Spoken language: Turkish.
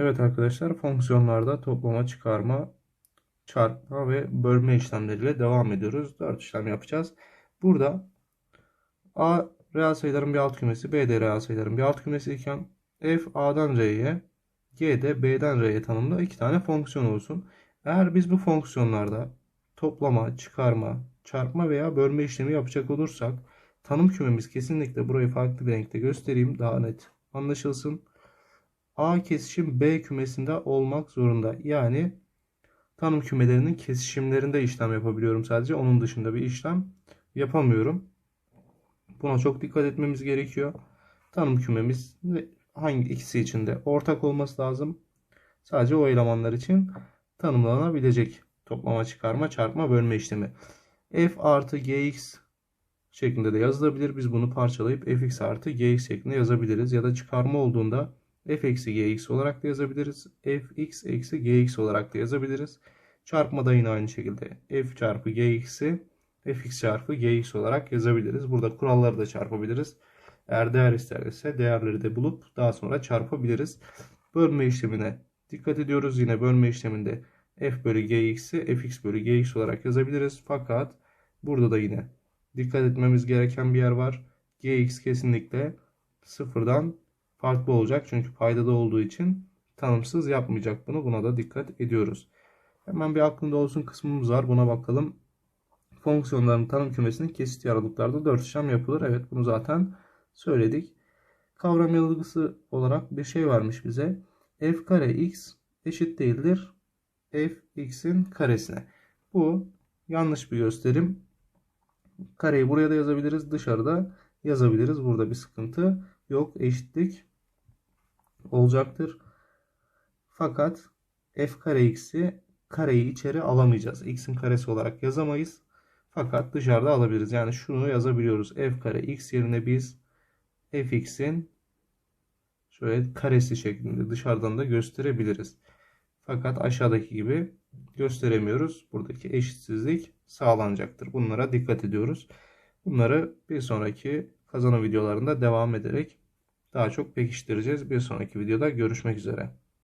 Evet arkadaşlar fonksiyonlarda toplama, çıkarma, çarpma ve bölme işlemleriyle devam ediyoruz. 4 işlem yapacağız. Burada A reel sayıların bir alt kümesi, B de reel sayıların bir alt kümesi iken f A'dan R'ye, G de B'den R'ye tanımlı iki tane fonksiyon olsun. Eğer biz bu fonksiyonlarda toplama, çıkarma, çarpma veya bölme işlemi yapacak olursak tanım kümemiz kesinlikle burayı farklı bir renkte göstereyim daha net anlaşılsın. A kesişim B kümesinde olmak zorunda. Yani tanım kümelerinin kesişimlerinde işlem yapabiliyorum sadece. Onun dışında bir işlem yapamıyorum. Buna çok dikkat etmemiz gerekiyor. Tanım kümemiz hangi ikisi içinde ortak olması lazım. Sadece o elemanlar için tanımlanabilecek toplama, çıkarma, çarpma, bölme işlemi. f artı gx şeklinde de yazılabilir. Biz bunu parçalayıp fx artı gx şeklinde yazabiliriz. Ya da çıkarma olduğunda f eksi gx olarak da yazabiliriz. fx eksi gx olarak da yazabiliriz. Çarpma da yine aynı şekilde f çarpı gx'i fx çarpı gx olarak yazabiliriz. Burada kuralları da çarpabiliriz. Eğer değer isterse değerleri de bulup daha sonra çarpabiliriz. Bölme işlemine dikkat ediyoruz. Yine bölme işleminde f bölü gx'i fx bölü gx olarak yazabiliriz. Fakat burada da yine dikkat etmemiz gereken bir yer var. gx kesinlikle sıfırdan farklı olacak. Çünkü paydada olduğu için tanımsız yapmayacak bunu. Buna da dikkat ediyoruz. Hemen bir aklında olsun kısmımız var. Buna bakalım. Fonksiyonların tanım kümesinin kesitli aralıklarda 4 işlem yapılır. Evet bunu zaten söyledik. Kavram yanılgısı olarak bir şey varmış bize. f kare x eşit değildir f x'in karesine. Bu yanlış bir gösterim. Kareyi buraya da yazabiliriz. Dışarıda yazabiliriz. Burada bir sıkıntı yok. Eşitlik olacaktır. Fakat f kare x'i kareyi içeri alamayacağız. x'in karesi olarak yazamayız. Fakat dışarıda alabiliriz. Yani şunu yazabiliyoruz. f kare x yerine biz fx'in şöyle karesi şeklinde dışarıdan da gösterebiliriz. Fakat aşağıdaki gibi gösteremiyoruz. Buradaki eşitsizlik sağlanacaktır. Bunlara dikkat ediyoruz. Bunları bir sonraki kazanım videolarında devam ederek daha çok pekiştireceğiz. Bir sonraki videoda görüşmek üzere.